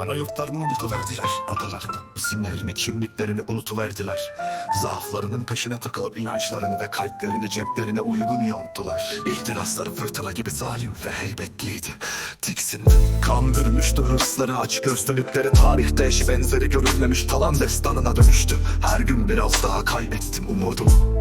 Bana yurtlarını unutuverdiler. Adalar İsimlerini kimliklerini unutuverdiler. Zaaflarının peşine takılıp inançlarını ve kalplerini ceplerine uygun yonttular İhtirasları fırtına gibi zalim ve heybetliydi. Tiksindim Kan bürümüştü hırsları aç gözlülükleri. Tarihte eşi benzeri görülmemiş talan destanına dönüştü. Her gün biraz daha kaybettim umudumu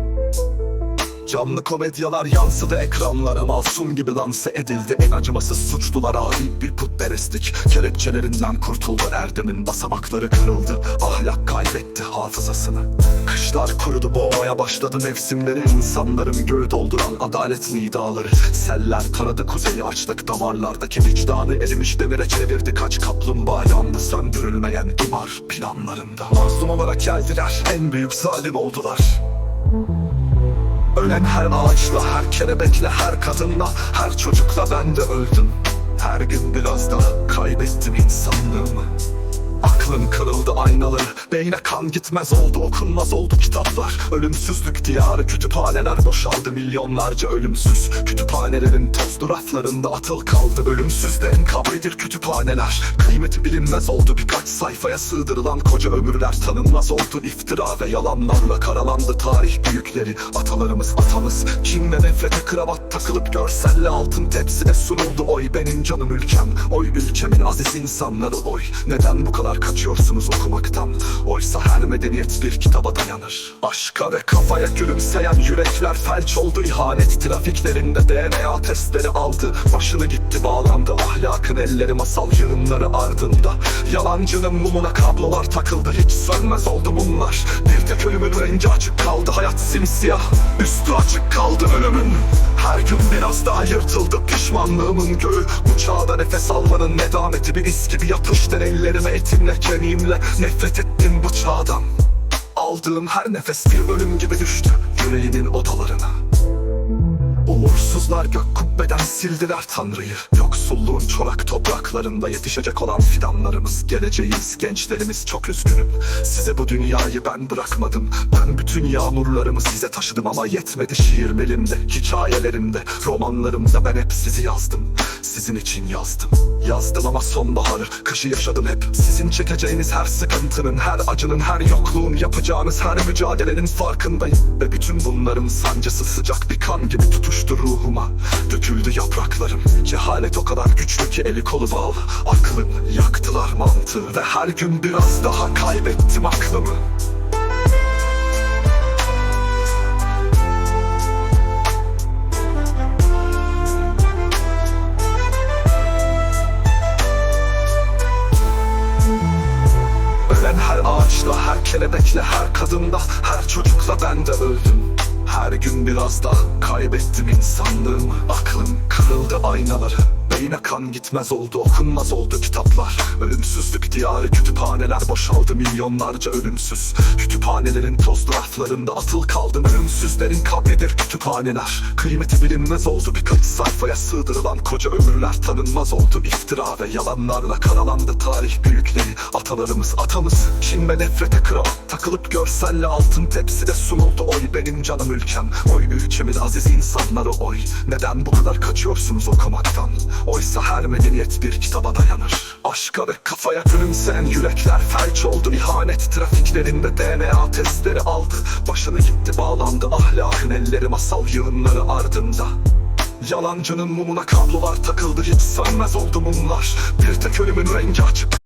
Canlı komedyalar yansıdı ekranlara. Masum gibi lanse edildi. En acımasız suçlular Adi bir putperestlik. Kelepçelerinden kurtuldu. Erdemin basamakları kırıldı. Ahlak kaybetti hafızasını. Kışlar kurudu boğmaya başladı mevsimleri. İnsanların göğü dolduran adalet nidaları. Seller kanadı kuzeyi açtık damarlardaki vicdanı erimiş demire çevirdi Kaç kaplumbağa. Yandı söndürülmeyen imar planlarında. Mazlum olarak geldiler. En büyük zalim oldular Ölen her ağaçla, her kelebekle, her kadınla, her çocukla ben de öldüm. Her gün biraz daha kaybettim insanlığımı. Aklım kırıldı aynaları, beyne kan gitmez oldu, okunmaz oldu kitaplar. Ölümsüzlük diyarı, kütüphaneler boşaldı, milyonlarca ölümsüz. Kütüphanelerin tozlu raflarında atıl kaldı, ölümsüz de kabridir kütüphaneler. Kıymeti bilinmez oldu, birkaç sayfaya sığdırılan koca ömürler tanınmaz oldu. İftira ve yalanlarla karalandı tarih büyükleri. Atalarımız atamız, kin ve nefrete kravat takılıp görselle altın tepside sunuldu. Oy benim canım ülkem, oy ülkemin aziz insanları oy. Neden bu kadar kaçıyorsunuz okumaktan? Oysa her medeniyet bir kitaba dayanır. Aşka ve kafaya gülümseyen yürekler felç oldu. ihanet trafiklerinde DNA testleri aldı. Başını gitti bağlandı ahlakın elleri masal yığınları ardında. Yalancının mumuna kablolar takıldı hiç sönmez oldu mumlar. Bir tek ölümün rengi açık kaldı hayat simsiyah. Üstü açık kaldı ölümün. Her gün biraz daha yırtıldı pişmanlığımın göğü. Bu çağda nefes almanın nedameti bir is gibi yapıştın ellerime etimle kemiğimle. Nefret ettim bu çağdan. Aldığım her nefes bir ölüm gibi düştü yüreğimin odalarına. Umursuzlar gök kubbeden sildiler Tanrı'yı Yoksulluğun çorak topraklarında yetişecek olan fidanlarımız Geleceğiz gençlerimiz çok üzgünüm. Size bu dünyayı ben bırakmadım. Ben bütün yağmurlarımı size taşıdım ama yetmedi şiirlerimde Hikayelerimde, romanlarımda ben hep sizi yazdım. Sizin için yazdım. Yazdım ama sonbaharı, kışı yaşadım hep. Sizin çekeceğiniz her sıkıntının, her acının, her yokluğun Yapacağınız her mücadelenin farkındayım. Ve bütün bunların sancısı sıcak bir kan gibi tutuştu ruhuma. Döküldü yapraklarım. Cehalet o kadar güçlü ki eli kolu bağlı Aklım yaktılar mantığı Ve her gün biraz daha kaybettim aklımı. Ölen her ağaçla, her kelebekle, her kadında, her çocukla ben de öldüm. Her gün biraz da kaybettim insanlığımı Aklım kırıldı aynaları Beyne kan gitmez oldu okunmaz oldu kitaplar. Ölümsüzlük diyarı kütüphaneler boşaldı milyonlarca ölümsüz. Kütüphanelerin tozlu raflarında atıl kaldım Ölümsüzlerin kabridir kütüphaneler. Kıymeti bilinmez oldu birkaç sayfaya sığdırılan koca ömürler tanınmaz oldu. İftira ve yalanlarla karalandı tarih büyükleri. Atalarımız atamız kin ve nefrete kravat takılıp görselle altın tepside sunuldu. Oy benim canım ülkem oy ülkemin aziz insanları oy. Neden bu kadar kaçıyorsunuz okumaktan? Oysa her medeniyet bir kitaba dayanır. Aşka ve kafaya gülümseyen yürekler felç oldu. İhanet trafiklerinde DNA testleri aldı. Başını gitti bağlandı ahlakın elleri. Masal yığınları ardında. Yalancının mumuna kablolar takıldı. Hiç sönmez oldu mumlar. Bir tek ölümün rengi açık